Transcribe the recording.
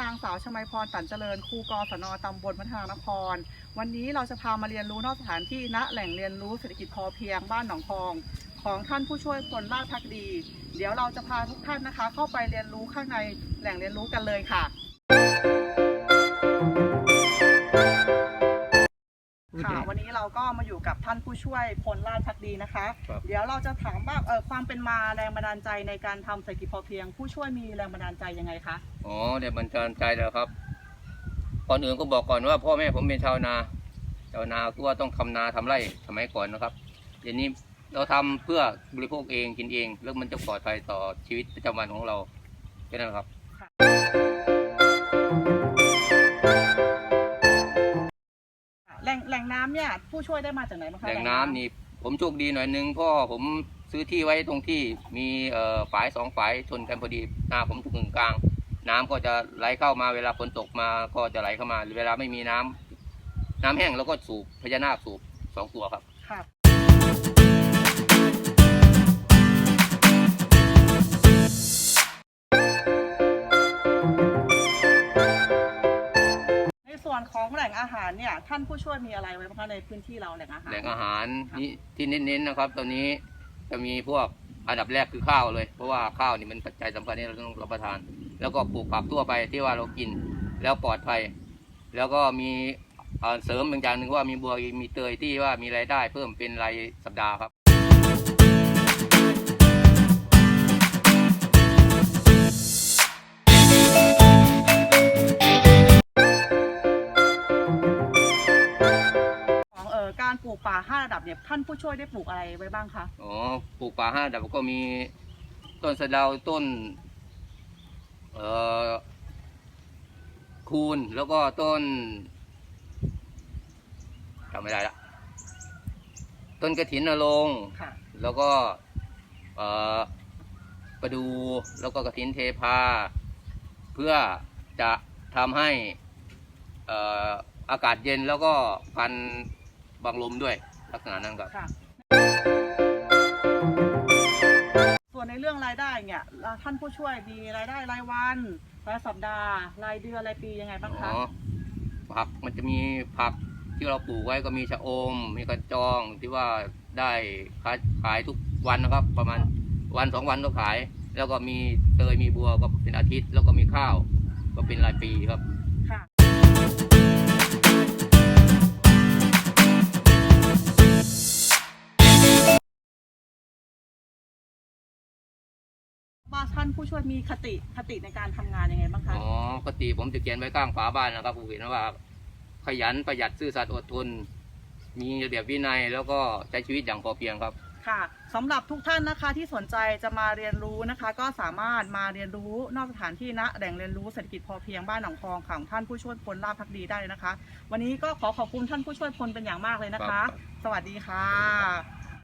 นางสาวชมัยพรตันเจริญครูกศนตำบลพัฒนานคร วันนี้เราจะพามาเรียนรู้นอกสถานที่ณแหล่งเรียนรู้เศรษฐกิจพอเพียงบ้านหนองทอง ของท่านผู้ช่วยพลราชพักดี เดี๋ยวเราจะพาทุกท่านนะคะ เข้าไปเรียนรู้ข้างในแหล่งเรียนรู้กันเลยค่ะ ค่ะ วันนี้เราก็มาอยู่กับท่านผู้ช่วยพลราชพักดีนะคะ ครับ เดี๋ยวเราจะถามว่าเออความเป็นมาแรงบันดาลใจในการทำเศรษฐกิจพอเพียง ผู้ช่วยมีแรงบันดาลใจยังไงคะ อ๋อเดี๋ยวมันจะใจแล้วครับ ก่อนอื่นก็บอกก่อนว่าพ่อแม่ผมเป็นชาวนา ชาวนาคือว่าต้องทำนาทำไร่สมัยก่อนนะครับ เดี๋ยวนี้เราทำเพื่อบริโภคเองกินเอง แล้วมันจะปลอดภัยต่อชีวิตประจำวันของเราแค่นั้นครับ เนี่ยผู้ช่วยได้มาจากไหนบ้างคะแหล่งน้ำนี่ผมโชคดีหน่อยนึงเพ่อผมซื้อที่ไว้ตรงที่มีเอ่อฝายสองฝายชนกันพอดีหน้าผมถูกกึ่งกลาง น้ำก็จะไหลเข้ามาเวลาฝนตกมาก็จะไหลเข้ามา เวลาไม่มีน้ำน้ำแห้งแล้วก็สูบพญานาคสูบสองตัวครับ ค่ะ ของแหล่งอาหารเนี่ยท่านผู้ช่วยมีอะไรไว้บ้างคะในพื้นที่เราแหล่งอาหารแหล่งอาหารนี่ที่เน้นๆนะครับ ตอนนี้จะมีพวกอันดับแรกคือข้าวเลย เพราะว่าข้าวนี่มันปัจจัยสำคัญที่เราต้องรับประทาน แล้วก็ปลูกผักทั่วไปที่ว่าเรากินแล้วปลอดภัย แล้วก็มีเสริมอีกอย่างหนึ่งว่ามีบัวมีเตยที่ว่ามีรายได้เพิ่มเป็นรายสัปดาห์ครับ ปลูกป่าห้าระดับเนี่ยท่านผู้ช่วยได้ปลูกอะไรไว้บ้างคะอ๋อปลูกป่าห้าระดับก็มีต้นสะเดาต้นเอ่อคูนแล้วก็ต้นจำไม่ได้ละต้นกระถินนรงค์ค่ะ แล้วก็เอ่อประดูแล้วก็กระถินเทพา เพื่อจะทำให้เอ่ออากาศเย็นแล้วก็พัน บังลมด้วยลักษณะนั้นครับ ค่ะ ส่วนในเรื่องรายได้เนี่ยท่านผู้ช่วยมีรายได้รายวันรายสัปดาห์ รายเดือนรายปียังไงบ้างอ๋คะอผักมันจะมีผักที่เราปลูกไว้ก็มีชะอม มีกระจองที่ว่าได้ขายขายทุกวันนะครับ ประมาณวันสองวันก็ขาย แล้วก็มีเตยมีบัวก็เป็นอาทิตย์ แล้วก็มีข้าว ก็เป็นรายปีครับ ท่านผู้ช่วยมีคติคติในการทำงานยังไงบ้างคะ อ๋อปกติผมจะเขียนไว้ข้างฝาบ้านนะครับผมเห็นว่า ขยันประหยัดซื่อสัตย์อดทน มีระเบียบวินัย แล้วก็ใช้ชีวิตอย่างพอเพียงครับ ค่ะสำหรับทุกท่านนะคะที่สนใจจะมาเรียนรู้นะคะ ก็สามารถมาเรียนรู้นอกสถานที่ณแหล่งเรียนรู้เศรษฐกิจพอเพียงบ้านหนองทองของท่านผู้ช่วยพลลาภพักดีได้เลยนะคะ วันนี้ก็ขอขอบคุณท่านผู้ช่วยพลเป็นอย่างมากเลยนะครัคะ บ สวัสดีค่ะ